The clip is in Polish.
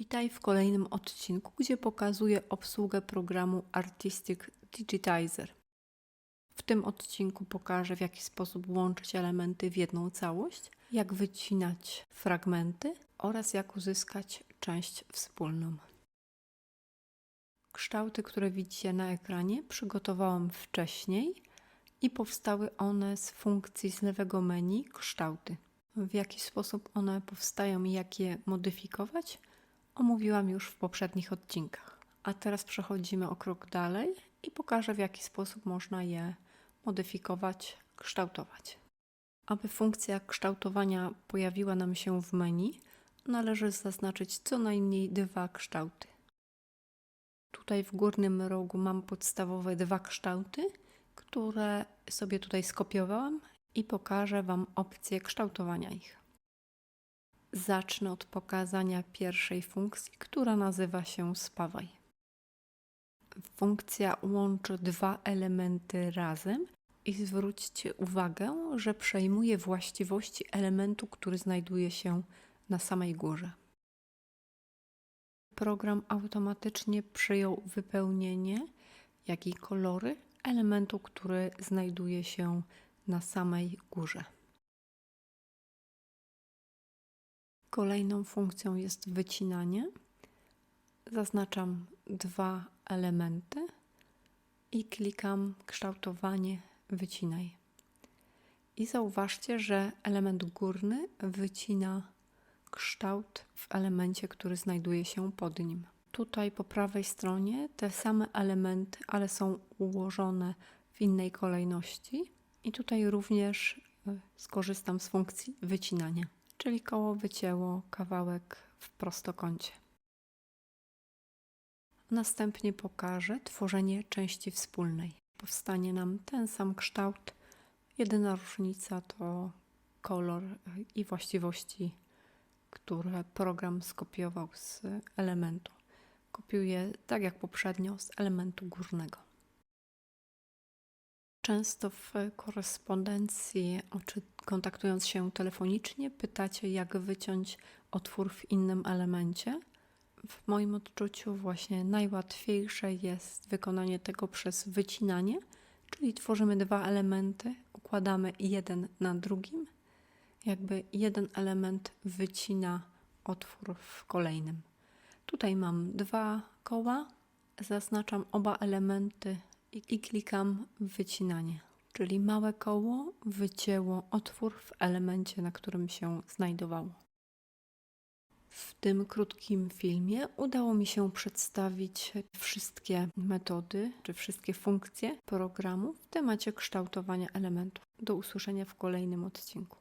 Witaj w kolejnym odcinku, gdzie pokazuję obsługę programu Artistic Digitizer. W tym odcinku pokażę, w jaki sposób łączyć elementy w jedną całość, jak wycinać fragmenty oraz jak uzyskać część wspólną. Kształty, które widzicie na ekranie, przygotowałam wcześniej i powstały one z funkcji z lewego menu kształty. W jaki sposób one powstają i jak je modyfikować, omówiłam już w poprzednich odcinkach. A teraz przechodzimy o krok dalej i pokażę, w jaki sposób można je modyfikować, kształtować. Aby funkcja kształtowania pojawiła nam się w menu, należy zaznaczyć co najmniej dwa kształty. Tutaj w górnym rogu mam podstawowe dwa kształty, które sobie tutaj skopiowałam i pokażę Wam opcję kształtowania ich. Zacznę od pokazania pierwszej funkcji, która nazywa się spawaj. Funkcja łączy dwa elementy razem i zwróćcie uwagę, że przejmuje właściwości elementu, który znajduje się na samej górze. Program automatycznie przyjął wypełnienie, jak i kolory elementu, który znajduje się na samej górze. Kolejną funkcją jest wycinanie. Zaznaczam dwa elementy i klikam kształtowanie wycinaj. I zauważcie, że element górny wycina kształt w elemencie, który znajduje się pod nim. Tutaj po prawej stronie te same elementy, ale są ułożone w innej kolejności. I tutaj również y, skorzystam z funkcji wycinania, czyli koło wycięło kawałek w prostokącie. Następnie pokażę tworzenie części wspólnej. Powstanie nam ten sam kształt, jedyna różnica to kolor i właściwości, które program skopiował z elementu. Kopiuję tak jak poprzednio z elementu górnego. Często w korespondencji, kontaktując się telefonicznie, pytacie, jak wyciąć otwór w innym elemencie. W moim odczuciu, właśnie najłatwiejsze jest wykonanie tego przez wycinanie, czyli tworzymy dwa elementy, układamy jeden na drugim, jakby jeden element wycina otwór w kolejnym. Tutaj mam dwa koła, zaznaczam oba elementy i klikam wycinanie. Czyli małe koło wycięło otwór w elemencie, na którym się znajdowało. W tym krótkim filmie udało mi się przedstawić wszystkie metody czy wszystkie funkcje programu w temacie kształtowania elementów. Do usłyszenia w kolejnym odcinku.